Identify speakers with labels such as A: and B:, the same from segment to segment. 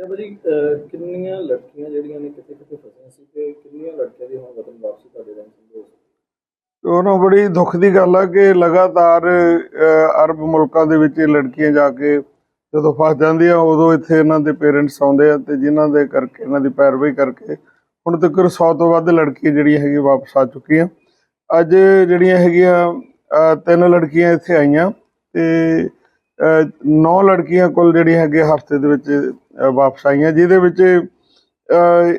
A: ਤੇ ਭਾਜੀ ਕਿੰਨੀਆਂ ਲੜਕੀਆਂ ਜਿਹੜੀਆਂ ਨੇ ਕਿਤੇ ਕਿਤੇ ਫਸੀਆਂ ਸੀ ਤੇ ਕਿੰਨੀਆਂ ਲੜਕੀਆਂ ਦੀ ਹੁਣ ਵਤਨ ਵਾਪਸੀ ਤੁਹਾਡੇ ਨਾਲ ਸੰਭਵ ਹੋ
B: ਬੜੀ ਦੁੱਖ ਦੀ ਗੱਲ ਆ ਕਿ ਲਗਾਤਾਰ ਅਰਬ ਮੁਲਕਾਂ ਦੇ ਵਿੱਚ ਇਹ ਲੜਕੀਆਂ ਜਾ ਕੇ ਜਦੋਂ ਫਸ ਜਾਂਦੀਆਂ, ਉਦੋਂ ਇੱਥੇ ਇਹਨਾਂ ਦੇ ਪੇਰੈਂਟਸ ਆਉਂਦੇ ਆ ਤੇ ਜਿਨ੍ਹਾਂ ਦੇ ਕਰਕੇ, ਇਹਨਾਂ ਦੀ ਪੈਰਵਾਈ ਕਰਕੇ ਹੁਣ ਤੱਕ 100 ਤੋਂ ਵੱਧ ਲੜਕੀਆਂ ਜਿਹੜੀਆਂ ਹੈਗੀਆਂ ਵਾਪਸ ਆ ਚੁੱਕੀਆਂ। ਅੱਜ ਜਿਹੜੀਆਂ ਹੈਗੀਆਂ ਤਿੰਨ ਲੜਕੀਆਂ ਇੱਥੇ ਆਈਆਂ ਤੇ ਨੌ ਲੜਕੀਆਂ ਕੋਲ ਜਿਹੜੀਆਂ ਹੈਗੇ ਹਫ਼ਤੇ ਦੇ ਵਿੱਚ ਵਾਪਸ ਆਈਆਂ ਜਿਹਦੇ ਵਿੱਚ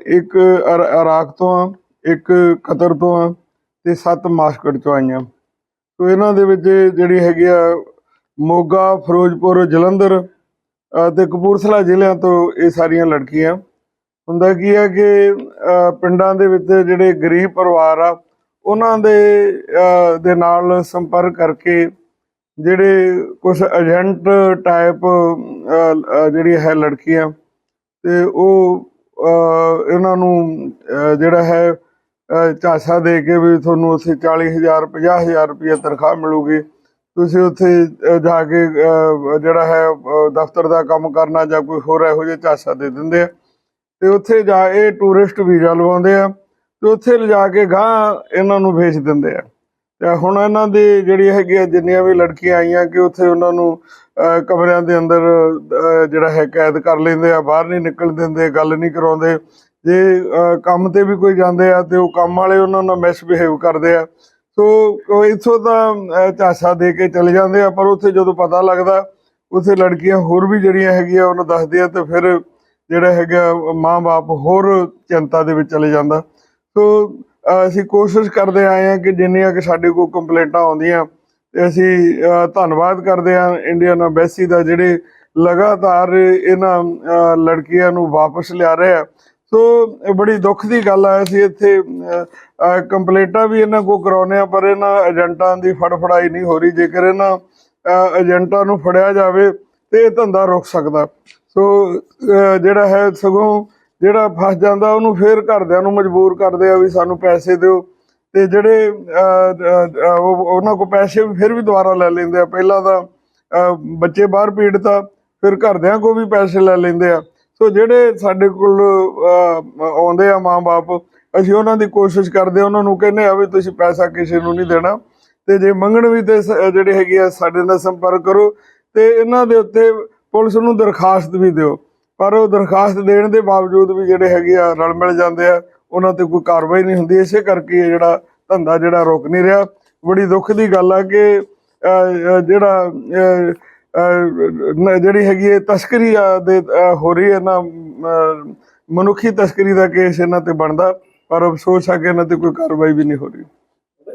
B: ਇੱਕ ਇਰ- ਇਰਾਕ ਤੋਂ ਆ ਇੱਕ ਕਤਰ ਤੋਂ ਆ ਤੇ ਸੱਤ ਮਾਸਕਟ ਚੋਂ ਆਈਆਂ। ਸੋ ਇਹਨਾਂ ਦੇ ਵਿੱਚ ਜਿਹੜੀ ਹੈਗੀ ਆ ਮੋਗਾ ਫਿਰੋਜ਼ਪੁਰ ਜਲੰਧਰ ਅ, ਤੇ ਕਪੂਰਥਲਾ ਜ਼ਿਲ੍ਹਿਆਂ ਤੋਂ ਇਹ ਸਾਰੀਆਂ ਲੜਕੀਆਂ। ਹੁੰਦਾ ਕੀ ਹੈ ਕਿ ਪਿੰਡਾਂ ਦੇ ਵਿੱਚ ਜਿਹੜੇ ਗਰੀਬ ਪਰਿਵਾਰ ਆ ਉਹਨਾਂ ਦੇ ਦੇ ਨਾਲ ਸੰਪਰਕ ਕਰਕੇ ਜਿਹੜੇ ਕੁਝ ਏਜੰਟ ਟਾਈਪ ਜਿਹੜੀ ਹੈ ਲੜਕੀਆਂ, ਤੇ ਉਹ ਇਹਨਾਂ ਨੂੰ ਜਿਹੜਾ ਹੈ ਝਾਸਾ ਦੇ ਕੇ ਵੀ ਤੁਹਾਨੂੰ ਉੱਥੇ 40000 50000 ਰੁਪਏ ਤਨਖਾਹ ਮਿਲੂਗੀ। ਤੁਸੀਂ ਉੱਥੇ ਜਾ ਕੇ ਜਿਹੜਾ ਹੈ ਦਫ਼ਤਰ ਦਾ ਕੰਮ ਕਰਨਾ ਜਾਂ ਕੋਈ ਹੋਰ ਇਹੋ ਜਿਹਾ ਝਾਸਾ ਦੇ ਦਿੰਦੇ ਆ। ਤੇ ਉੱਥੇ ਜਾ ਇਹ ਟੂਰਿਸਟ ਵੀਜ਼ਾ ਲਵਾਉਂਦੇ ਆ ਤੇ ਉੱਥੇ ਲਿਜਾ ਕੇ ਗਾਂ ਇਹਨਾਂ ਨੂੰ ਵੇਚ ਦਿੰਦੇ ਆ। ਹੁਣ ਇਹਨਾਂ ਦੇ ਜਿਹੜੀ ਹੈਗੀ ਆ ਜਿੰਨੀਆਂ ਵੀ ਲੜਕੀਆਂ ਆਈਆਂ ਕਿ ਉੱਥੇ ਉਹਨਾਂ ਨੂੰ ਕਮਰਿਆਂ ਦੇ ਅੰਦਰ ਜਿਹੜਾ ਹੈ ਕੈਦ ਕਰ ਲੈਂਦੇ ਆ ਬਾਹਰ ਨਹੀਂ ਨਿਕਲ ਦਿੰਦੇ ਗੱਲ ਨਹੀਂ ਕਰਾਉਂਦੇ। ਜੇ ਕੰਮ ਤੇ ਵੀ ਕੋਈ ਜਾਂਦੇ ਆ ਤੇ ਉਹ ਕੰਮ ਵਾਲੇ ਉਹਨਾਂ ਨਾਲ ਮਿਸਬਿਹੇਵ ਕਰਦੇ ਆ। ਸੋ ਕੋਈ ਇੱਥੋਂ ਤਾਂ ਅ, ਝਾਂਸਾ ਦੇ ਕੇ ਚਲੇ ਜਾਂਦੇ ਆ ਪਰ ਉੱਥੇ ਜਦੋਂ ਪਤਾ ਲੱਗਦਾ ਉੱਥੇ ਲੜਕੀਆਂ ਹੋਰ ਵੀ ਜਿਹੜੀਆਂ ਹੈਗੀਆਂ ਉਹਨੂੰ ਦੱਸਦੇ ਆ ਤੇ ਫਿਰ ਜਿਹੜਾ ਹੈਗਾ ਮਾਂ-ਬਾਪ ਹੋਰ ਚਿੰਤਾ ਦੇ ਵਿੱਚ ਚਲੇ ਜਾਂਦਾ। ਸੋ ਅਸੀਂ ਕੋਸ਼ਿਸ਼ ਕਰਦੇ ਆਏ ਹਾਂ ਕਿ ਜਿੰਨੀਆਂ ਕਿ ਸਾਡੇ ਕੋਲ ਕੰਪਲੇਂਟਾਂ ਆਉਂਦੀਆਂ, ਤੇ ਅਸੀਂ ਧੰਨਵਾਦ ਕਰਦੇ ਹਾਂ ਇੰਡੀਅਨ ਐਮਬੈਸੀ ਦਾ ਜਿਹੜੇ ਲਗਾਤਾਰ ਇਹਨਾਂ ਲੜਕੀਆਂ ਨੂੰ ਵਾਪਸ ਲਿਆ ਰਹੇ ਆ। ਸੋ ਬੜੀ ਦੁੱਖ ਦੀ ਗੱਲ ਆ, ਅਸੀਂ ਇੱਥੇ ਕੰਪਲੇਂਟਾਂ ਵੀ ਇਹਨਾਂ ਕੋ ਕਰਾਉਨੇ ਆ ਪਰ ਇਹਨਾਂ ਏਜੰਟਾਂ ਦੀ ਫੜਫੜਾਈ ਨਹੀਂ ਹੋ ਰਹੀ। ਜੇਕਰ ਇਹਨਾਂ ਏਜੰਟਾਂ ਨੂੰ ਫੜਿਆ ਜਾਵੇ, ਤੇ ਇਹ ਧੰਦਾ ਰੁਕ ਸਕਦਾ। ਸੋ ਜਿਹੜਾ ਹੈ ਸਗੋਂ ਜਿਹੜਾ ਫਸ ਜਾਂਦਾ ਉਹਨੂੰ ਫੇਰ ਘਰਦਿਆਂ ਨੂੰ ਮਜਬੂਰ ਕਰਦੇ ਆ ਵੀ ਸਾਨੂੰ ਪੈਸੇ ਦਿਓ। ਤੇ ਜਿਹੜੇ ਉਹਨਾਂ ਕੋ ਪੈਸੇ ਫਿਰ ਵੀ ਦੁਬਾਰਾ ਲੈ ਲੈਂਦੇ ਆ। ਪਹਿਲਾਂ ਤਾਂ ਬੱਚੇ ਬਾਹਰ ਪੀੜਤ ਆ ਫਿਰ ਘਰਦਿਆਂ ਕੋ ਵੀ ਪੈਸੇ ਲੈ ਲੈਂਦੇ ਆ। ਸੋ ਜਿਹੜੇ ਸਾਡੇ ਕੋਲ ਆਉਂਦੇ ਆ ਮਾਂ-ਬਾਪ, ਅਸੀਂ ਉਹਨਾਂ ਦੀ ਕੋਸ਼ਿਸ਼ ਕਰਦੇ ਉਹਨਾਂ ਨੂੰ ਕਹਿੰਦੇ ਆ ਵੀ ਤੁਸੀਂ ਪੈਸਾ ਕਿਸੇ ਨੂੰ ਨਹੀਂ ਦੇਣਾ। ਤੇ ਜੇ ਮੰਗਣ ਵੀ ਤੇ ਸ- ਜਿਹੜੇ ਹੈਗੇ ਆ, ਸਾਡੇ ਨਾਲ ਸੰਪਰਕ ਕਰੋ। ਤੇ ਇਹਨਾਂ ਦੇ ਉੱਤੇ ਪੁਲਿਸ ਨੂੰ ਦਰਖਾਸਤ ਵੀ ਦਿਓ। ਪਰ ਉਹ ਦਰਖਾਸਤ ਦੇਣ ਦੇ ਬਾਵਜੂਦ ਵੀ ਜਿਹੜੇ ਹੈਗੇ ਆ ਰਲ ਮਿਲ ਜਾਂਦੇ ਆ, ਉਹਨਾਂ ਤੇ ਕੋਈ ਕਾਰਵਾਈ ਨਹੀਂ ਹੁੰਦੀ। ਇਸੇ ਕਰਕੇ ਇਹ ਜਿਹੜਾ ਧੰਦਾ ਜਿਹੜਾ ਰੁਕ ਨਹੀਂ ਰਿਹਾ। ਬੜੀ ਦੁੱਖ ਦੀ ਗੱਲ ਆ ਕਿ ਜਿਹੜਾ ਜਿਹੜੀ ਹੈਗੀ ਹੈ ਤਸਕਰੀ ਆ ਦੇ ਹੋ ਰਹੀ ਹੈ ਨਾ ਮਨੁੱਖੀ ਤਸਕਰੀ ਦਾ ਕੇਸ ਇਹਨਾਂ ਤੇ ਬਣਦਾ। ਪਰ ਅਫਸੋਸ ਆ ਕਿ ਇਹਨਾਂ ਤੇ ਕੋਈ ਕਾਰਵਾਈ ਵੀ ਨਹੀਂ ਹੋ ਰਹੀ।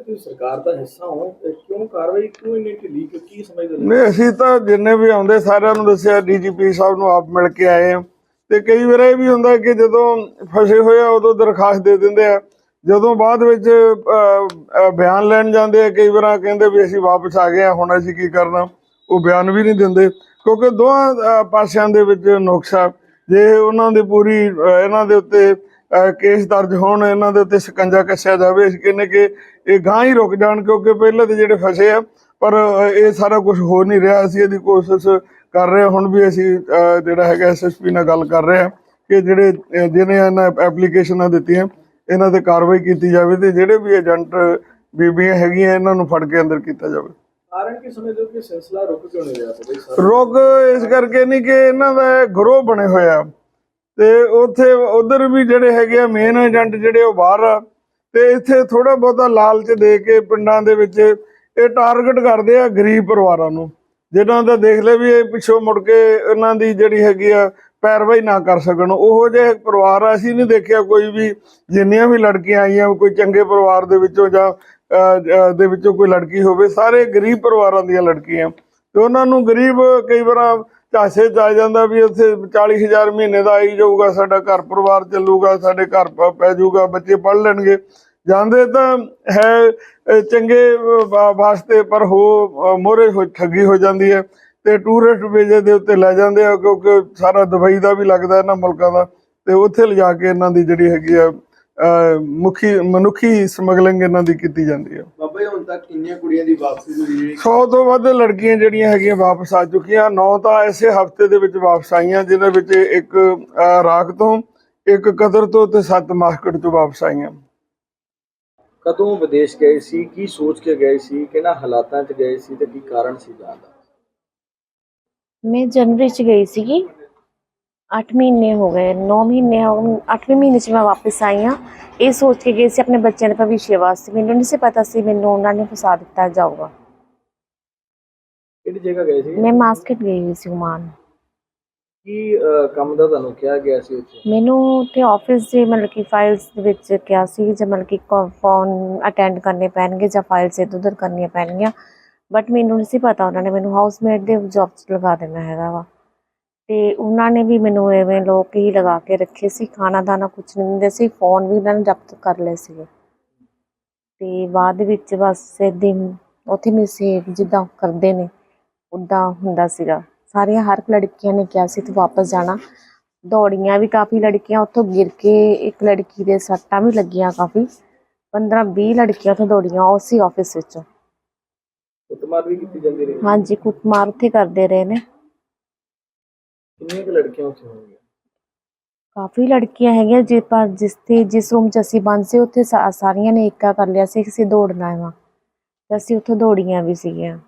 A: ਤੁਸੀਂ ਸਰਕਾਰ ਦਾ ਹਿੱਸਾ ਹੋ ਕਿਉਂ ਕਾਰਵਾਈ ਕਿਉਂ ਇੰਨੀ ਢਿੱਲੀ? ਕੀ ਸਮਝਦੇ
B: ਨਹੀਂ, ਅਸੀਂ ਤਾਂ ਜਿੰਨੇ ਵੀ ਆਉਂਦੇ ਸਾਰਿਆਂ ਨੂੰ ਦੱਸਿਆ, ਡੀਜੀਪੀ ਸਾਹਿਬ ਨੂੰ ਆਪ ਮਿਲ ਕੇ ਆਏ ਆ ਤੇ ਕਈ ਵਾਰ ਇਹ ਵੀ ਹੁੰਦਾ ਕਿ ਜਦੋਂ ਫਸੇ ਹੋਏ ਆ, ਉਦੋਂ ਦਰਖਾਸਤ ਦੇ ਦਿੰਦੇ ਆ। ਜਦੋਂ ਬਾਅਦ ਵਿੱਚ ਬਿਆਨ ਲੈਣ ਜਾਂਦੇ ਆ, ਕਈ ਵਾਰ ਕਹਿੰਦੇ ਵੀ ਅਸੀਂ ਵਾਪਸ ਆ ਗਏ ਆ, ਹੁਣ ਅਸੀਂ ਕੀ ਕਰਨਾ? ਉਹ ਬਿਆਨ ਵੀ ਨਹੀਂ ਦਿੰਦੇ। ਕਿਉਂਕਿ ਦੋਹਾਂ ਪਾਸਿਆਂ ਦੇ ਵਿੱਚ ਨੁਕਸਾ ਜੇ ਉਹਨਾਂ ਦੀ ਪੂਰੀ ਇਹਨਾਂ ਦੇ ਉੱਤੇ ਕੇਸ ਦਰਜ ਹੋਣ, ਇਹਨਾਂ ਦੇ ਉੱਤੇ ਸ਼ਿਕੰਜਾ ਕੱਸਿਆ ਜਾਵੇ, ਅਸੀਂ ਕਹਿੰਦੇ ਕਿ ਇਹ ਗਾਂ ਹੀ ਰੁਕ ਜਾਣ ਕਿਉਂਕਿ ਪਹਿਲਾਂ ਤੇ ਜਿਹੜੇ ਫਸੇ ਆ ਪਰ ਇਹ ਸਾਰਾ ਕੁਝ ਹੋ ਨਹੀਂ ਰਿਹਾ। ਅਸੀਂ ਇਹਦੀ ਕੋਸ਼ਿਸ਼ ਕਰ ਰਹੇ। ਹੁਣ ਵੀ ਅਸੀਂ ਜਿਹੜਾ ਹੈਗਾ ਐਸਐਸਪੀ ਨਾਲ ਗੱਲ ਕਰ ਰਹੇ ਹਾਂ ਕਿ ਜਿਹੜੇ ਜਿਹਨੇ ਇਹਨਾਂ ਐਪਲੀਕੇਸ਼ਨਾਂ ਦਿੱਤੀਆਂ ਇਹਨਾਂ ਤੇ ਕਾਰਵਾਈ ਕੀਤੀ ਜਾਵੇ ਤੇ ਜਿਹੜੇ ਵੀ ਏਜੰਟ ਬੀਬੀਆਂ ਹੈਗੀਆਂ ਇਹਨਾਂ ਨੂੰ ਫੜ ਕੇ ਅੰਦਰ ਕੀਤਾ ਜਾਵੇ।
A: ਕਾਰਨ ਕੀ ਸਮਝਦੇ ਹੋ ਕਿ ਸਿਲਸਿਲਾ ਰੁਕ ਕਿਉਂ ਨਹੀਂ ਰਿਹਾ ਬਈ ਸਰ
B: ਰੋਗ ਇਸ ਕਰਕੇ ਨਹੀਂ ਕਿ ਇਹਨਾਂ ਦਾ ਗਰੋਹ ਬਣੇ ਹੋਏ ਆ ਤੇ ਉੱਥੇ ਉਧਰ ਵੀ ਜਿਹੜੇ ਹੈਗੇ ਆ ਮੇਨ ਏਜੰਟ ਜਿਹੜੇ ਉਹ ਬਾਹਰ ਆ ਤੇ ਇੱਥੇ ਥੋੜਾ ਬਹੁਤਾ ਲਾਲਚ ਦੇ ਕੇ ਪਿੰਡਾਂ ਦੇ ਵਿੱਚ ਇਹ ਟਾਰਗੇਟ ਕਰਦੇ ਆ ਗਰੀਬ ਪਰਿਵਾਰਾਂ ਨੂੰ। ਜਿਹਨਾਂ ਦਾ ਦੇਖ ਲੈ ਵੀ ਇਹ ਪਿੱਛੋਂ ਮੁੜ ਕੇ ਇਹਨਾਂ ਦੀ ਜਿਹੜੀ ਹੈਗੀ ਆ ਪੈਰਵਾਈ ਨਾ ਕਰ ਸਕਣ। ਉਹੋ ਜਿਹੇ ਪਰਿਵਾਰ ਅਸੀਂ ਨਹੀਂ ਦੇਖਿਆ ਕੋਈ ਵੀ ਜਿੰਨੀਆਂ ਵੀ ਲੜਕੀਆਂ ਆਈਆਂ, ਕੋਈ ਚੰਗੇ ਪਰਿਵਾਰ ਦੇ ਵਿੱਚੋਂ ਜਾਂ ਦੇ ਵਿੱਚੋਂ ਕੋਈ ਲੜਕੀ ਹੋਵੇ, ਸਾਰੇ ਗਰੀਬ ਪਰਿਵਾਰਾਂ ਦੀਆਂ ਲੜਕੀਆਂ। ਤੇ ਉਹਨਾਂ ਨੂੰ ਗਰੀਬ ਕਈ ਵਾਰ ਝਾਸੇ ਚ ਆ ਜਾਂਦਾ ਵੀ ਉੱਥੇ 40000 ਮਹੀਨੇ ਦਾ ਆਈ ਜਾਊਗਾ, ਸਾਡਾ ਘਰ ਪਰਿਵਾਰ ਚੱਲੂਗਾ, ਸਾਡੇ ਘਰ ਪੈ ਜਾਊਗਾ, ਬੱਚੇ ਪੜ ਲੈਣਗੇ। ਜਾਂਦੇ ਤਾਂ ਹੈ ਚੰਗੇ ਵਾਸਤੇ ਪਰ ਹੋ ਮੋਰੇ ਹੋ ਠੱਗੀ ਹੋ ਜਾਂਦੀ ਹੈ ਤੇ ਟੂਰਿਸਟ ਵੀਜ਼ੇ ਦੇ ਉੱਤੇ ਲੈ ਜਾਂਦੇ ਆ ਕਿਉਂਕਿ ਸਾਰਾ ਦੁਬਈ ਦਾ ਵੀ ਲੱਗਦਾ ਇਹਨਾਂ ਮੁਲਕਾਂ ਦਾ ਤੇ ਉੱਥੇ ਲਿਜਾ ਕੇ ਇਹਨਾਂ ਦੀ ਜਿਹੜੀ ਹੈਗੀ ਆ ਮੁਖੀ ਮਨੁੱਖੀ ਸਮਗਲਿੰਗ ਇਹਨਾਂ ਦੀ ਕੀਤੀ ਜਾਂਦੀ ਹੈ
A: ਬਾਬਾ ਜੀ ਹੁਣ ਤੱਕ ਕਿੰਨੀਆਂ ਕੁੜੀਆਂ ਦੀ ਵਾਪਸੀ ਹੋਈ ਜਿਹੜੀ?
B: 100 ਤੋਂ ਵੱਧ ਲੜਕੀਆਂ ਜਿਹੜੀਆਂ ਹੈਗੀਆਂ ਵਾਪਸ ਆ ਚੁੱਕੀਆਂ ਨੌ ਤਾਂ ਐਸੇ ਹਫ਼ਤੇ ਦੇ ਵਿੱਚ ਵਾਪਸ ਆਈਆਂ ਜਿਨ੍ਹਾਂ ਵਿੱਚ ਇੱਕ ਰਾਖ ਤੋਂ ਇੱਕ ਕਦਰ ਤੋਂ ਤੇ ਸੱਤ ਮਾਸਕਟ ਤੋਂ ਵਾਪਸ ਆਈਆਂ।
A: ਕਦੋਂ ਵਿਦੇਸ਼ ਗਏ ਸੀ ਕੀ ਸੋਚ ਕੇ ਗਏ ਸੀ ਕਿਹਨਾਂ ਹਾਲਾਤਾਂ 'ਚ ਗਏ ਸੀ ਤੇ ਕੀ ਕਾਰਨ ਸੀ ਜਾਣ ਦਾ?
C: ਮੈਂ ਜਨਵਰੀ ਚ ਗਈ ਸੀਗੀ। 8 ਮਹੀਨੇ ਹੋ ਗਏ 9 ਮਹੀਨੇ ਹੋ 8ਵੇਂ ਮਹੀਨੇ ਚ ਮੈਂ ਵਾਪਸ ਆਈ ਹਾਂ। ਇਹ ਸੋਚ ਕੇ ਗਈ ਸੀ ਆਪਣੇ ਬੱਚਿਆਂ ਦੇ ਭਵਿੱਖ ਵਾਸਤੇ। ਮੈਨੂੰ ਨਹੀਂ ਸੀ ਪਤਾ ਸੀ ਮੈਨੂੰ ਉਹਨਾਂ ਨੇ ਫਸਾ ਦਿੱਤਾ ਜਾਊਗਾ।
A: ਕਿਹੜੀ ਜਗ੍ਹਾ ਗਏ ਸੀ
C: ਮੈਂ ਮਾਸਕਟ ਗਈ ਹੋਈ ਸੀ ਉਮਾਨ।
A: ਕੀ ਅਹ, ਕੰਮ ਦਾ ਤੁਹਾਨੂੰ ਕਿਹਾ ਗਿਆ ਸੀ ਉੱਥੇ?
C: ਮੈਨੂੰ ਉੱਥੇ ਆਫਿਸ ਦੇ ਮਤਲਬ ਕਿ ਫਾਈਲਸ ਦੇ ਵਿੱਚ ਕਿਹਾ ਸੀ ਜੇ ਮਤਲਬ ਕਿ ਫੋਨ ਅਟੈਂਡ ਕਰਨੇ ਪੈਣਗੇ ਜਾਂ ਫਾਈਲਸ ਇੱਧਰ ਉੱਧਰ ਕਰਨੀਆਂ ਪੈਣਗੀਆਂ। ਬਟ ਮੈਨੂੰ ਨਹੀਂ ਸੀ ਪਤਾ ਉਹਨਾਂ ਨੇ ਮੈਨੂੰ ਹਾਊਸਮੇਟ ਦੇ ਜੌਬ 'ਚ ਲਗਾ ਦੇਣਾ ਹੈਗਾ ਵਾ। ਤੇ ਉਹਨਾਂ ਨੇ ਵੀ ਮੈਨੂੰ ਐਵੇਂ ਲੋਕ ਹੀ ਲਗਾ ਕੇ ਰੱਖੇ ਸੀ ਖਾਣਾ ਦਾਣਾ ਕੁਝ ਨਹੀਂ ਦਿੰਦੇ ਸੀ ਫੋਨ ਵੀ ਉਹਨਾਂ ਨੇ ਜ਼ਬਤ ਕਰ ਲਏ ਸੀਗੇ। ਤੇ ਬਾਅਦ ਵਿੱਚ ਬਸ ਦਿਨ ਉੱਥੇ ਮੈਂ ਸੇਵ ਜਿੱਦਾਂ ਕਰਦੇ ਨੇ ਉੱਦਾਂ ਹੁੰਦਾ ਸੀਗਾ। ਸਾਰੀਆਂ ਹਰ ਇੱਕ ਲੜਕੀਆਂ ਨੇ ਕਿਹਾ ਸੀ ਤੂੰ ਵਾਪਸ ਜਾਣਾ। ਦੌੜੀਆਂ ਵੀ ਕਾਫੀ ਲੜਕੀਆਂ ਉੱਥੋਂ ਗਿਰ ਕੇ ਇੱਕ ਲੜਕੀ ਦੇ ਸੱਟਾਂ ਵੀ ਲੱਗੀਆਂ ਕਾਫੀ। 15 20 ਲੜਕੀਆਂ ਉੱਥੋਂ ਦੌੜੀਆਂ ਉਸੇ ਆਫਿਸ ਵਿੱਚੋਂ।
A: ਕੁੱਟਮਾਰ ਵੀ ਕੀਤੀ ਜਾਂਦੀ ਰਹੀ।
C: ਹਾਂਜੀ ਕੁੱਟਮਾਰ ਉੱਥੇ ਕਰਦੇ ਰਹੇ ਨੇ।
A: ਕਿੰਨੀਆਂ ਕੁ ਲੜਕੀਆਂ ਉੱਥੇ ਹੋਣਗੀਆਂ?
C: ਕਾਫੀ ਲੜਕੀਆਂ ਹੈਗੀਆਂ ਜਿਸ ਪਰ ਜਿਸ ਤੇ ਜਿਸ ਰੂਮ 'ਚ ਅਸੀਂ ਬੰਦ ਸੀ ਉੱਥੇ ਸਾ- ਸਾਰੀਆਂ ਨੇ ਏਕਾ ਕਰ ਲਿਆ ਸੀ ਕਿ ਅਸੀਂ ਦੌੜਨਾ ਹੈ ਵਾ। ਤੇ ਅਸੀਂ ਉੱਥੋਂ ਦੌੜੀਆਂ ਵੀ ਸੀਗੀਆਂ।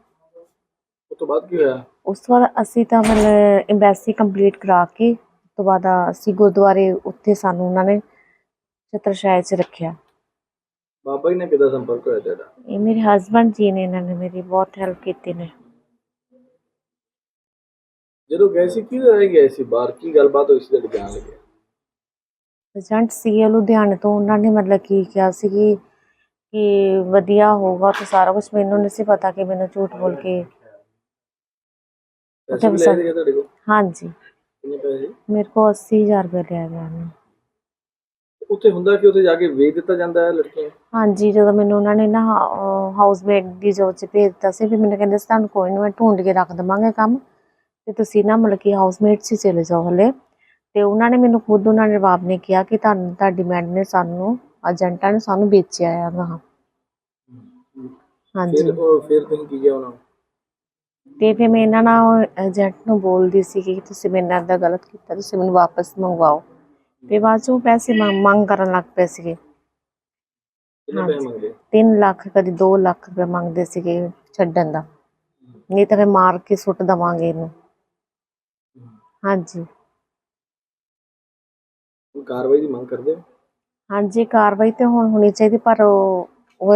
A: ਉਸ ਤੋਂ ਬਾਅਦ ਕੀ ਹੋਇਆ?
C: ਉਸ ਤੋਂ ਬਾਅਦ ਅਸੀਂ ਤਾਂ ਮਤਲਬ ਐਮਬੈਸੀ ਕੰਪਲੀਟ ਕਰਾ ਕੇ ਉਸ ਤੋਂ ਬਾਅਦ ਅਸੀਂ ਗੁਰਦੁਆਰੇ ਉੱਥੇ ਸਾਨੂੰ ਉਹਨਾਂ ਨੇ ਛਤਰਸ਼ਾਇ 'ਚ ਰੱਖਿਆ।
A: ਬਾਬਾ ਜੀ ਨੇ ਕਿਦਾਂ ਸੰਪਰਕ ਹੋਇਆ ਤੁਹਾਡਾ?
C: ਇਹ ਮੇਰੇ ਹਸਬੰਡ ਜੀ ਨੇ ਇਹਨਾਂ ਨੇ ਮੇਰੀ ਬਹੁਤ ਹੈਲਪ ਕੀਤੀ ਨੇ।
A: ਜਦੋਂ ਗਏ ਸੀ ਕੀ ਰਹਿ ਗਏ ਸੀ? ਬਾਹਰ ਕੀ ਗੱਲਬਾਤ ਹੋਈ ਸੀ ਤੁਹਾਡੇ ਜਾਣ ਲੱਗੇ?
C: ਏਜੰਟ ਸੀਗੇ ਲੁਧਿਆਣੇ ਤੋਂ ਉਹਨਾਂ ਨੇ ਮਤਲਬ ਕੀ ਕਿਹਾ ਸੀ ਕਿ ਕਿ ਵਧੀਆ ਹੋਊਗਾ ਤੇ ਸਾਰਾ ਕੁਝ ਮੈਨੂੰ ਨਹੀਂ ਸੀ ਪਤਾ ਕਿ ਮੈਨੂੰ ਝੂਠ ਬੋਲ ਕੇ
A: ਪੈਸੇ ਵੀ ਗਏ ਤੁਹਾਡੇ ਕੋਲ?
C: ਹਾਂਜੀ।
A: ਕਿੰਨੇ ਪੈਸੇ?
C: ਮੇਰੇ ਕੋਲ 80000 ਰੁਪਏ ਲਿਆ ਗਿਆ ਨੇ
A: ਉੱਥੇ ਹੁੰਦਾ ਕਿ ਉੱਥੇ ਜਾ ਕੇ ਵੇਚ ਦਿੱਤਾ ਜਾਂਦਾ ਹੈ ਲੜਕੀਆਂ?
C: ਹਾਂਜੀ ਜਦੋਂ ਮੈਨੂੰ ਉਹਨਾਂ ਨੇ ਨਾ ਹਾਊਸਮੇਟ ਦੀ ਜੋਬ 'ਚ ਭੇਜ ਦਿੱਤਾ ਸੀ ਵੀ ਮੈਨੂੰ ਕਹਿੰਦੇ ਸੀ ਤੁਹਾਨੂੰ ਕੋਈ ਨਹੀਂ ਮੈਂ ਢੂੰਡ ਕੇ ਰੱਖ ਦੇਵਾਂਗੇ ਕੰਮ। ਤੇ ਤੁਸੀਂ ਨਾ ਮਤਲਬ ਕਿ ਹਾਊਸਮੇਟ 'ਚ ਚਲੇ ਜਾਓ ਹਲੇ। ਤੇ ਉਹਨਾਂ ਨੇ ਮੈਨੂੰ ਖੁਦ ਉਹਨਾਂ ਨੇ ਜਵਾਬ ਨੇ ਕਿਹਾ ਕਿ ਤੁਹਾਨੂੰ ਤੁਹਾਡੀ ਮੈਡਮ ਨੇ ਸਾਨੂੰ ਏਜੰਟਾਂ ਨੇ ਸਾਨੂੰ ਵੇਚਿਆ ਆ ਗਾਹਾਂ ਹਾਂਜੀ।
A: ਫਿਰ ਫਿਰ ਤੁਸੀਂ ਕੀ ਕਿਹਾ ਉਹਨਾਂ ਨੂੰ?
C: ਤੇ ਫਿਰ ਮੈਂ ਇਹਨਾਂ ਨਾਲ ਏਜੰਟ ਨੂੰ ਬੋਲਦੀ ਸੀ ਕਿ ਤੁਸੀਂ ਮੇਰੇ ਨਾਲ ਏਦਾਂ ਗਲਤ ਕੀਤਾ ਤੁਸੀਂ ਮੈਨੂੰ ਵਾਪਸ ਮੰਗਵਾਓ। ਤੇ ਬਾਅਦ 'ਚੋਂ ਪੈਸੇ ਮੰਗ ਮੰਗ ਕਰਨ ਲੱਗ ਪਏ ਸੀਗੇ।
A: ਕਿੰਨੇ ਪੈਸੇ ਮੰਗਦੇ?
C: 3 ਲੱਖ ਕਦੀ 2 ਲੱਖ ਰੁਪਏ ਮੰਗਦੇ ਸੀਗੇ ਛੱਡਣ ਦਾ। ਨਹੀਂ ਤਾਂ ਫਿਰ ਮਾਰ ਕੇ ਸੁੱਟ ਦਵਾਂਗੇ ਇਹਨੂੰ। ਹਾਂਜੀ।
A: ਹੁਣ ਕਾਰਵਾਈ ਦੀ ਮੰਗ ਕਰਦੇ ਹੋ?
C: ਹਾਂਜੀ ਕਾਰਵਾਈ ਤੇ ਹੁਣ ਹੋਣੀ ਚਾਹੀਦੀ ਪਰ ਉਹ ਉਹ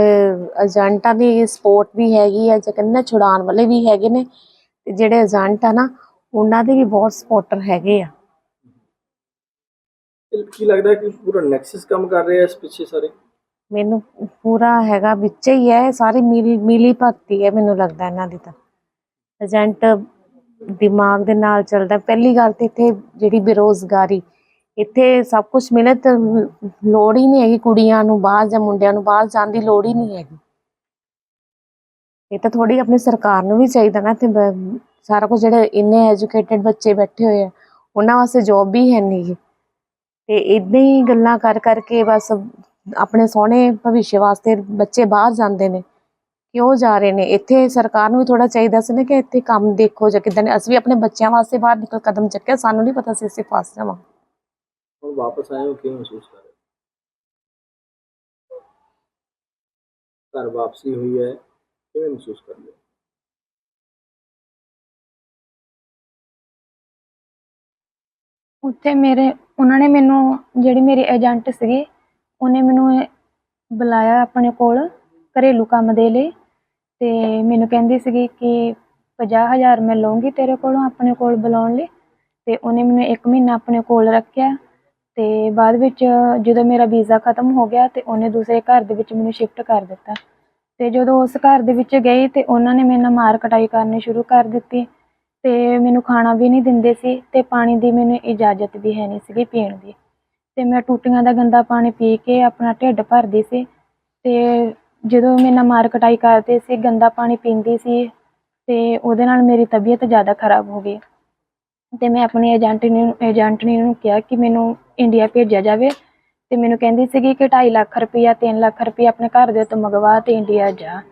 C: ਏਜੰਟਾਂ ਦੀ ਸਪੋਰਟ ਵੀ ਹੈਗੀ ਆ ਜੇ ਕਹਿੰਦੇ ਛੁਡਾਉਣ ਵਾਲੇ ਵੀ ਹੈਗੇ ਨੇ ਤੇ ਜਿਹੜੇ ਏਜੰਟ ਆ ਨਾ ਉਹਨਾਂ ਦੇ ਵੀ ਬਹੁਤ ਸਪੋਰਟਰ ਹੈਗੇ ਆ।
A: ਕੀ ਲੱਗਦਾ ਕਿ ਪੂਰਾ ਨੈਕਸਸ ਕੰਮ ਕਰ ਰਹੇ ਇਸ ਪਿੱਛੇ ਸਾਰੇ?
C: ਮੈਨੂੰ ਪੂਰਾ ਹੈਗਾ ਵਿੱਚ ਹੀ ਹੈ ਸਾਰੀ ਮਿਲੀ ਮਿਲੀ ਭਗਤੀ ਹੈ ਮੈਨੂੰ ਲੱਗਦਾ ਇਹਨਾਂ ਦੀ ਤਾਂ। ਏਜੰਟ ਦਿਮਾਗ ਦੇ ਨਾਲ ਚੱਲਦਾ ਪਹਿਲੀ ਗੱਲ ਤੇ ਇੱਥੇ ਜਿਹੜੀ ਬੇਰੋਜ਼ਗਾਰੀ ਇੱਥੇ ਸਭ ਕੁਝ ਮਿਲੇ ਤਾਂ ਲੋੜ ਹੀ ਨਹੀਂ ਹੈਗੀ ਕੁੜੀਆਂ ਨੂੰ ਬਾਹਰ ਜਾਂ ਮੁੰਡਿਆਂ ਨੂੰ ਬਾਹਰ ਜਾਣ ਦੀ ਲੋੜ ਹੀ ਨਹੀਂ ਹੈਗੀ। ਇਹ ਤਾਂ ਥੋੜੀ ਆਪਣੀ ਸਰਕਾਰ ਨੂੰ ਵੀ ਚਾਹੀਦਾ ਨਾ ਤੇ ਸਾਰਾ ਕੁਝ ਜਿਹੜੇ ਇੰਨੇ ਐਜੂਕੇਟਿਡ ਬੱਚੇ ਬੈਠੇ ਹੋਏ ਆ, ਉਹਨਾਂ ਵਾਸਤੇ ਜੋਬ ਵੀ ਹੈ ਨਹੀਂ ਤੇ ਇਦਾਂ ਹੀ ਗੱਲਾਂ ਕਰ ਕਰਕੇ ਬਸ ਆਪਣੇ ਸੋਹਣੇ ਭਵਿੱਖ ਵਾਸਤੇ ਬੱਚੇ ਬਾਹਰ ਜਾਂਦੇ ਨੇ, ਕਿਉਂ ਜਾ ਰਹੇ ਨੇ? ਇੱਥੇ ਸਰਕਾਰ ਨੂੰ ਵੀ ਥੋੜਾ ਚਾਹੀਦਾ ਸੀ ਨਾ ਕਿ ਇੱਥੇ ਕੰਮ ਦੇਖੋ ਜਾਂ ਕਿਦਾਂ ਨੇ। ਅਸੀਂ ਵੀ ਆਪਣੇ ਬੱਚਿਆਂ ਵਾਸਤੇ ਬਾਹਰ ਨਿਕਲ ਕਦਮ ਚੱਕਿਆ, ਸਾਨੂੰ ਨਹੀਂ ਪਤਾ ਸੀ ਅਸੀਂ ਫਸ ਜਾਵਾਂ
A: ਹੁਣ ਵਾਪਸ ਆਏ ਹੋ ਕਿਵੇਂ ਮਹਿਸੂਸ ਕਰ ਰਹੇ ਹੋ? ਘਰ ਵਾਪਸੀ ਹੋਈ ਹੈ, ਕਿਵੇਂ ਮਹਿਸੂਸ ਕਰ ਹੋ?
D: ਉੱਥੇ ਮੇਰੇ, ਉਹਨਾਂ ਨੇ ਮੈਨੂੰ, ਜਿਹੜੀ ਮੇਰੀ ਏਜੰਟ ਸੀਗੀ, ਉਹਨੇ ਮੈਨੂੰ ਬੁਲਾਇਆ ਆਪਣੇ ਕੋਲ, ਘਰੇਲੂ ਕੰਮ ਦੇ ਲਈ, ਤੇ ਮੈਨੂੰ ਕਹਿੰਦੀ ਸੀਗੀ ਕਿ 50000 ਮੈਂ ਲਵਾਂਗੀ ਤੇਰੇ ਕੋਲੋਂ ਆਪਣੇ ਕੋਲ ਬੁਲਾਉਣ ਲਈ, ਤੇ ਉਹਨੇ ਮੈਨੂੰ 1 ਮਹੀਨਾ ਆਪਣੇ ਕੋਲ ਰੱਖਿਆ ਤੇ ਬਾਅਦ ਵਿੱਚ ਜਦੋਂ ਮੇਰਾ ਵੀਜ਼ਾ ਖਤਮ ਹੋ ਗਿਆ ਤੇ ਉਹਨੇ ਦੂਸਰੇ ਘਰ ਦੇ ਵਿੱਚ ਮੈਨੂੰ ਸ਼ਿਫਟ ਕਰ ਦਿੱਤਾ। ਤੇ ਜਦੋਂ ਉਸ ਘਰ ਦੇ ਵਿੱਚ ਗਈ ਤੇ ਉਹਨਾਂ ਨੇ ਮੇਰੇ ਨਾਲ ਮਾਰ ਕਟਾਈ ਕਰਨੀ ਸ਼ੁਰੂ ਕਰ ਦਿੱਤੀ ਤੇ ਮੈਨੂੰ ਖਾਣਾ ਵੀ ਨਹੀਂ ਦਿੰਦੇ ਸੀ ਤੇ ਪਾਣੀ ਦੀ ਮੈਨੂੰ ਇਜਾਜ਼ਤ ਵੀ ਹੈ ਨਹੀਂ ਸੀਗੀ ਪੀਣ ਦੀ। ਤੇ ਮੈਂ ਟੂਟੀਆਂ ਦਾ ਗੰਦਾ ਪਾਣੀ ਪੀ ਕੇ ਆਪਣਾ ਢਿੱਡ ਭਰਦੀ ਸੀ ਤੇ ਜਦੋਂ ਮੇਰੇ ਨਾਲ ਮਾਰ ਕਟਾਈ ਕਰਦੇ ਸੀ, ਗੰਦਾ ਪਾਣੀ ਪੀਂਦੀ ਸੀ ਤੇ ਉਹਦੇ ਨਾਲ ਮੇਰੀ ਤਬੀਅਤ ਜ਼ਿਆਦਾ ਖਰਾਬ ਹੋ ਗਈ। ਤੇ ਮੈਂ ਆਪਣੀ ਏਜੰਟ ਨੂੰ ਏਜੰਟ ਨੇ ਨੂੰ ਕਿਹਾ ਕਿ ਮੈਨੂੰ ਇੰਡੀਆ ਭੇਜਿਆ ਜਾਵੇ ਤੇ ਮੈਨੂੰ ਕਹਿੰਦੀ ਸੀਗੀ ਕਿ 2.5 ਲੱਖ ਰੁਪਇਆ 3 ਲੱਖ ਰੁਪਇਆ ਆਪਣੇ ਘਰ ਦੇ ਤੋਂ ਮੰਗਵਾ ਤੇ ਇੰਡੀਆ ਜਾ।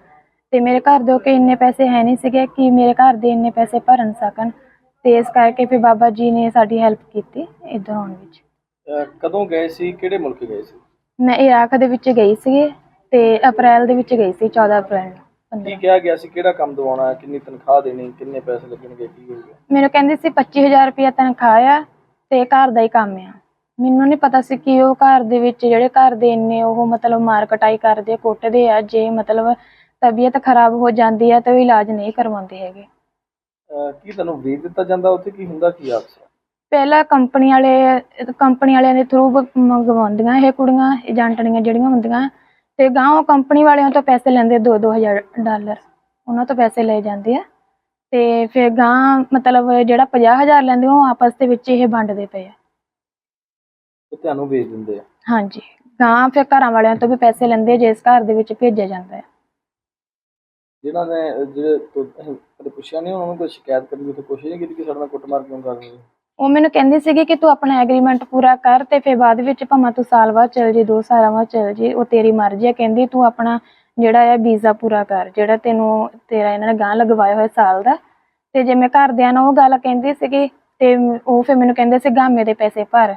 D: ਤੇ ਮੇਰੇ ਘਰ ਦੇ ਕੋਲ ਇੰਨੇ ਪੈਸੇ ਹੈ ਨਹੀਂ ਸੀਗੇ ਕਿ ਮੇਰੇ ਘਰ ਦੇ ਇੰਨੇ ਪੈਸੇ ਭਰਨ ਸਕਣ। ਤੇ ਇਸ ਕਰਕੇ ਫਿਰ ਬਾਬਾ ਜੀ ਨੇ ਸਾਡੀ ਹੈਲਪ ਕੀਤੀ ਇੱਧਰ ਆਉਣ ਵਿੱਚ।
A: ਅਹ ਕਦੋਂ ਗਏ ਸੀ? ਕਿਹੜੇ ਮੁਲਕ ਗਏ ਸੀ?
D: ਮੈਂ ਇਰਾਕ ਦੇ ਵਿੱਚ ਗਈ ਸੀ ਤੇ ਅਪ੍ਰੈਲ ਦੇ ਵਿੱਚ ਗਈ ਸੀ 14 ਅਪ੍ਰੈਲ ਨੂੰ
A: ਕੀ
D: 15
A: ਕਿਹਾ ਗਿਆ ਸੀ? ਕਿਹੜਾ ਕੰਮ ਦਵਾਉਣਾ ਕਿੰਨੀ ਤਨਖਾਹ ਦੇਣੀ? ਕਿੰਨੇ ਪੈਸੇ ਲੱਗਣਗੇ? ਕੀ ਹੋਊਗਾ?
D: ਮੈਨੂੰ ਕਹਿੰਦੀ ਸੀ 25000 ਰੁਪਇਆ ਤਨਖਾਹ ਆ ਤੇ ਘਰ ਦਾ ਹੀ ਕੰਮ ਆ। ਮੈਨੂੰ ਨਹੀਂ ਪਤਾ ਸੀ ਕਿ ਉਹ ਘਰ ਦੇ ਵਿੱਚ ਜਿਹੜੇ ਘਰ ਦੇ ਇੰਨੇ ਉਹ ਮਤਲਬ ਮਾਰ ਕਟਾਈ ਕਰਦੇ ਕੁੱਟਦੇ ਆ ਜੇ ਮਤਲਬ ਤਬੀਅਤ ਖਰਾਬ ਹੋ ਜਾਂਦੀ ਆ ਤਾਂ ਉਹ ਇਲਾਜ ਨਹੀਂ ਕਰਵਾਉਂਦੇ ਹੈਗੇ।
A: ਅਹ ਕੀ ਤੁਹਾਨੂੰ ਵੇਚ ਦਿੱਤਾ ਜਾਂਦਾ ਉੱਥੇ? ਕੀ ਹੁੰਦਾ ਕੀ ਆਪਸ
D: ਪਹਿਲਾਂ ਕੰਪਨੀ ਵਾਲੇ ਕੰਪਨੀ ਵਾਲਿਆਂ ਦੇ ਥਰੂ ਮੰਗਵਾਉਂਦੀਆਂ ਇਹ ਕੁੜੀਆਂ ਏਜੰਟਣੀਆਂ ਜਿਹੜੀਆਂ ਹੁੰਦੀਆਂ। ਤੇ ਗਾਂ ਉਹ ਕੰਪਨੀ ਵਾਲਿਆਂ ਤੋਂ ਪੈਸੇ ਲੈਂਦੇ 2-2000 ਡਾਲਰ। ਉਹਨਾਂ ਤੋਂ ਪੈਸੇ ਲਏ ਜਾਂਦੇ ਆ। ਤੇ ਫਿਰ ਗਾਂ ਮਤਲਬ ਜਿਹੜਾ 50000 ਲੈਂਦੇ ਉਹ ਆਪਸ ਦੇ ਵਿੱਚ ਇਹ ਵੰਡਦੇ ਪਏ ਆ।
A: ਤੇ ਤੁਹਾਨੂੰ ਵੇਚ ਦਿੰਦੇ ਆ।
D: ਹਾਂਜੀ। ਗਾਂ ਫਿਰ ਘਰਾਂ ਵਾਲਿਆਂ ਤੋਂ ਵੀ ਪੈਸੇ ਲੈਂਦੇ ਆ ਜਿਸ ਘਰ ਦੇ ਵਿੱਚ ਭੇਜਿਆ ਜਾਂਦਾ ਹੈ।
A: ਜਿਨ੍ਹਾਂ ਨੇ ਜਿਹੜੇ ਤੋਂ ਕਦੇ ਪੁੱਛਿਆ ਨਹੀਂ ਉਹਨਾਂ ਨੂੰ ਕੋਈ ਸ਼ਿਕਾਇਤ ਕਰਨ ਦੀ ਕੋਸ਼ਿਸ਼ ਨਹੀਂ ਕੀਤੀ ਕਿ ਸਾਡੇ ਨਾਲ ਕੁੱਟਮਾਰ ਕਿਉਂ ਕਰ ਰਹੇ ਹੋ?
D: ਉਹ ਮੈਨੂੰ ਕਹਿੰਦੀ ਸੀਗੀ ਕਿ ਤੂੰ ਆਪਣਾ ਐਗਰੀਮੈਂਟ ਪੂਰਾ ਕਰ ਤੇ ਫਿਰ ਬਾਅਦ ਵਿੱਚ ਭਾਵੇਂ ਤੂੰ ਸਾਲ ਬਾਅਦ ਚਲ ਜੇ ਦੋ ਸਾਲਾਂ ਬਾਅਦ ਚਲ ਜੇ ਉਹ ਤੇਰੀ ਮਰਜ਼ੀ ਹੈ ਕਹਿੰਦੀ ਤੂੰ ਆਪਣਾ ਜਿਹੜਾ ਹੈ ਵੀਜ਼ਾ ਪੂਰਾ ਕਰ ਜਿਹੜਾ ਤੈਨੂੰ ਤੇਰਾ ਇਹਨਾਂ ਨੇ ਗਾਂ ਲਗਵਾਇਆ ਹੋਇਆ ਸਾਲ ਦਾ। ਤੇ ਜੇ ਮੈਂ ਘਰਦਿਆਂ ਨੂੰ ਉਹ ਗੱਲ ਕਹਿੰਦੀ ਸੀਗੀ ਤੇ ਉਹ ਫਿਰ ਮੈਨੂੰ ਕਹਿੰਦੇ ਸੀ ਗਾਮੇ ਦੇ ਪੈਸੇ ਭਰ।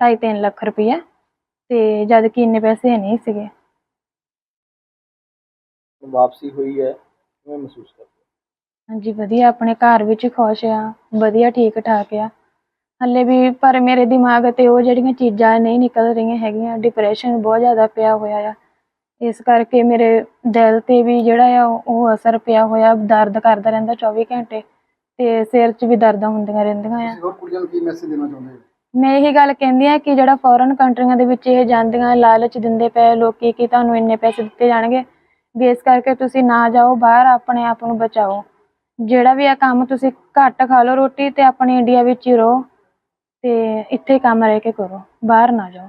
D: ਢਾਈ ਤਿੰਨ ਲੱਖ ਰੁਪਈਆ ਤੇ ਜਦ ਕਿ ਇੰਨੇ ਪੈਸੇ ਨਹੀਂ ਸੀਗੇ।
A: ਵਾਪਸੀ ਹੋਈ ਹੈ ਕਿਵੇਂ ਮਹਿਸੂਸ ਕਰਦੇ?
D: ਹਾਂਜੀ ਵਧੀਆ ਆਪਣੇ ਘਰ ਵਿੱਚ ਖੁਸ਼ ਆ ਵਧੀਆ ਠੀਕ ਠਾਕ ਆ। ਹੱਲੇ ਵੀ ਪਰ ਮੇਰੇ ਦਿਮਾਗ ਤੇ ਉਹ ਜਿਹੜੀਆਂ ਚੀਜ਼ਾਂ ਨਹੀਂ ਨਿਕਲ ਰਹੀਆਂ ਹੈਗੀਆਂ ਡਿਪਰੈਸ਼ਨ ਬਹੁਤ ਜ਼ਿਆਦਾ ਪਿਆ ਹੋਇਆ ਆ। ਇਸ ਕਰਕੇ ਮੇਰੇ ਦਿਲ ਤੇ ਵੀ ਜਿਹੜਾ ਆ ਉਹ ਅਸਰ ਪਿਆ ਹੋਇਆ ਦਰਦ ਕਰਦਾ ਰਹਿੰਦਾ 24 ਘੰਟੇ ਤੇ ਸਿਰ 'ਚ ਵੀ ਦਰਦਾਂ ਹੁੰਦੀਆਂ ਰਹਿੰਦੀਆਂ ਆ।
E: ਹੋਰ ਕੁੜੀਆਂ ਨੂੰ ਕੀ ਮੈਸੇਜ ਦੇਣਾ ਚਾਹੁੰਦੇ ਹੋ?
D: ਮੈਂ ਇਹੀ ਗੱਲ ਕਹਿੰਦੀ ਆ ਕਿ ਜਿਹੜਾ ਫੋਰਨ ਕੰਟਰੀਆਂ ਦੇ ਵਿੱਚ ਇਹ ਜਾਂਦੀਆਂ ਲਾਲਚ ਦਿੰਦੇ ਪਏ ਲੋਕੀ ਕਿ ਤੁਹਾਨੂੰ ਇੰਨੇ ਪੈਸੇ ਦਿੱਤੇ ਜਾਣਗੇ, ਵੀ ਇਸ ਕਰਕੇ ਤੁਸੀਂ ਨਾ ਜਾਓ, ਬਾਹਰ ਆਪਣੇ ਆਪ ਨੂੰ ਬਚਾਓ। ਜਿਹੜਾ ਵੀ ਆ ਕੰਮ ਤੁਸੀਂ ਘੱਟ ਖਾ ਲਓ ਰੋਟੀ ਤੇ ਆਪਣੇ ਇੰਡੀਆ ਵਿੱਚ ਹੀ ਰਹੋ ਤੇ ਇੱਥੇ ਕੰਮ ਰਹਿ ਕੇ ਕਰੋ, ਬਾਹਰ ਨਾ ਜਾਓ।